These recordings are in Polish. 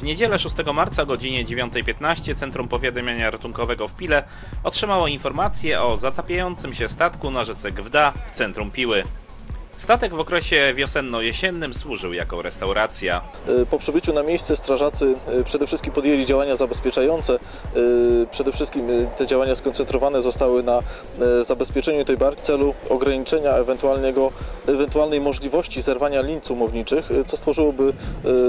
W niedzielę 6 marca o godzinie 9.15 Centrum Powiadamiania Ratunkowego w Pile otrzymało informację o zatapiającym się statku na rzece Gwda w centrum Piły. Statek w okresie wiosenno-jesiennym służył jako restauracja. E, Po przybyciu na miejsce strażacy e, przede wszystkim podjęli działania zabezpieczające. E, Przede wszystkim te działania skoncentrowane zostały na zabezpieczeniu tej barki w celu ograniczenia ewentualnego, ewentualnej możliwości zerwania lin cumowniczych, co stworzyłoby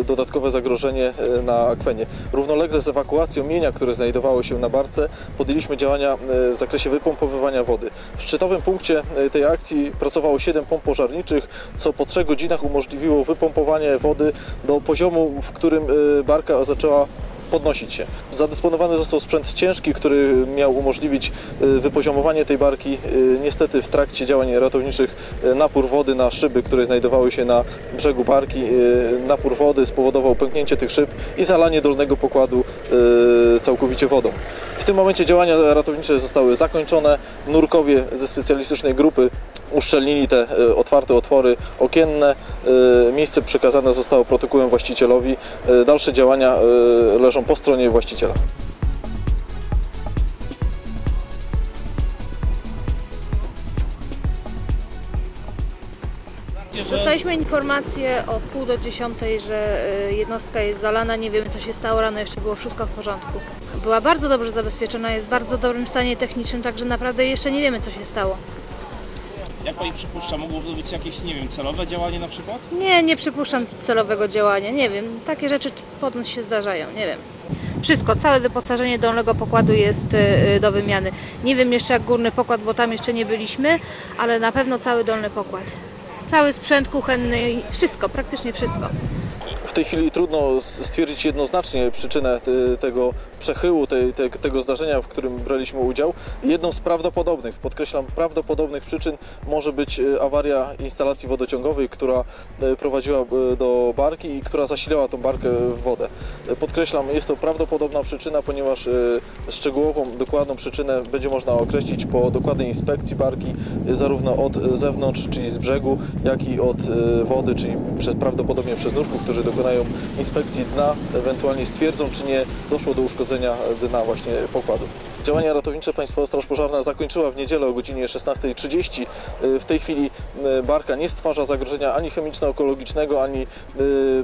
dodatkowe zagrożenie na akwenie. Równolegle z ewakuacją mienia, które znajdowało się na barce, podjęliśmy działania w zakresie wypompowywania wody. W szczytowym punkcie tej akcji pracowało 7 pomp pożarniczych, co po 3 godzinach umożliwiło wypompowanie wody do poziomu, w którym e, barka zaczęła podnosić się. Zadysponowany został sprzęt ciężki, który miał umożliwić e, wypoziomowanie tej barki. E, Niestety w trakcie działań ratowniczych napór wody na szyby, które znajdowały się na brzegu barki, napór wody spowodował pęknięcie tych szyb i zalanie dolnego pokładu całkowicie wodą. W tym momencie działania ratownicze zostały zakończone. Nurkowie ze specjalistycznej grupy uszczelnili te e, otwarte otwory okienne. E, Miejsce przekazane zostało protokołem właścicielowi. E, Dalsze działania leżą po stronie właściciela. Dostaliśmy informację o wpół do dziesiątej, że jednostka jest zalana, nie wiemy co się stało, rano jeszcze było wszystko w porządku. Była bardzo dobrze zabezpieczona, jest w bardzo dobrym stanie technicznym, także naprawdę jeszcze nie wiemy co się stało. Jak pani przypuszcza, mogło to być jakieś, nie wiem, celowe działanie na przykład? Nie, nie przypuszczam celowego działania, nie wiem, takie rzeczy ponoć się zdarzają, nie wiem. Wszystko, całe wyposażenie dolnego pokładu jest y, y, do wymiany. Nie wiem jeszcze jak górny pokład, bo tam jeszcze nie byliśmy, ale na pewno cały dolny pokład. Cały sprzęt kuchenny, wszystko, praktycznie wszystko. W tej chwili trudno stwierdzić jednoznacznie przyczynę te- tego przechyłu, tego zdarzenia, w którym braliśmy udział. Jedną z prawdopodobnych, podkreślam, prawdopodobnych przyczyn może być e, awaria instalacji wodociągowej, która e, prowadziła e, do barki i która zasilała tą barkę w wodę. E, Podkreślam, jest to prawdopodobna przyczyna, ponieważ e, szczegółową, dokładną przyczynę będzie można określić po dokładnej inspekcji barki, e, zarówno od e, zewnątrz, czyli z brzegu, jak i od e, wody, czyli przez, prawdopodobnie przez nurków, którzy dokonają inspekcji dna, ewentualnie stwierdzą, czy nie doszło do uszkodzenia dna właśnie pokładu. Działania ratownicze Państwowa Straż Pożarna zakończyła w niedzielę o godzinie 16.30. E, W tej chwili e, barka nie stwarza zagrożenia ani chemiczno-ekologicznego, ani e,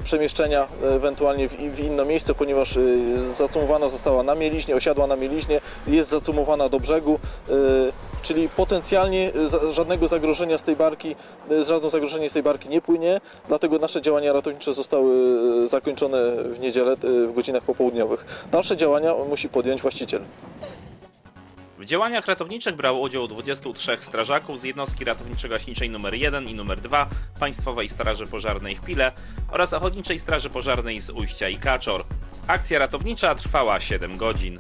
przemieszczenia ewentualnie w, inne miejsce, ponieważ e, zacumowana została na mieliźnie, osiadła na mieliźnie, jest zacumowana do brzegu, czyli potencjalnie e, żadnego zagrożenia z tej barki, e, żadne zagrożenie z tej barki nie płynie, dlatego nasze działania ratownicze zostały e, zakończone w niedzielę w godzinach popołudniowych. Dalsze działania musi podjąć właściciel. W działaniach ratowniczych brało udział 23 strażaków z jednostki ratowniczo-gaśniczej nr 1 i nr 2 Państwowej Straży Pożarnej w Pile oraz Ochotniczej Straży Pożarnej z Ujścia i Kaczor. Akcja ratownicza trwała 7 godzin.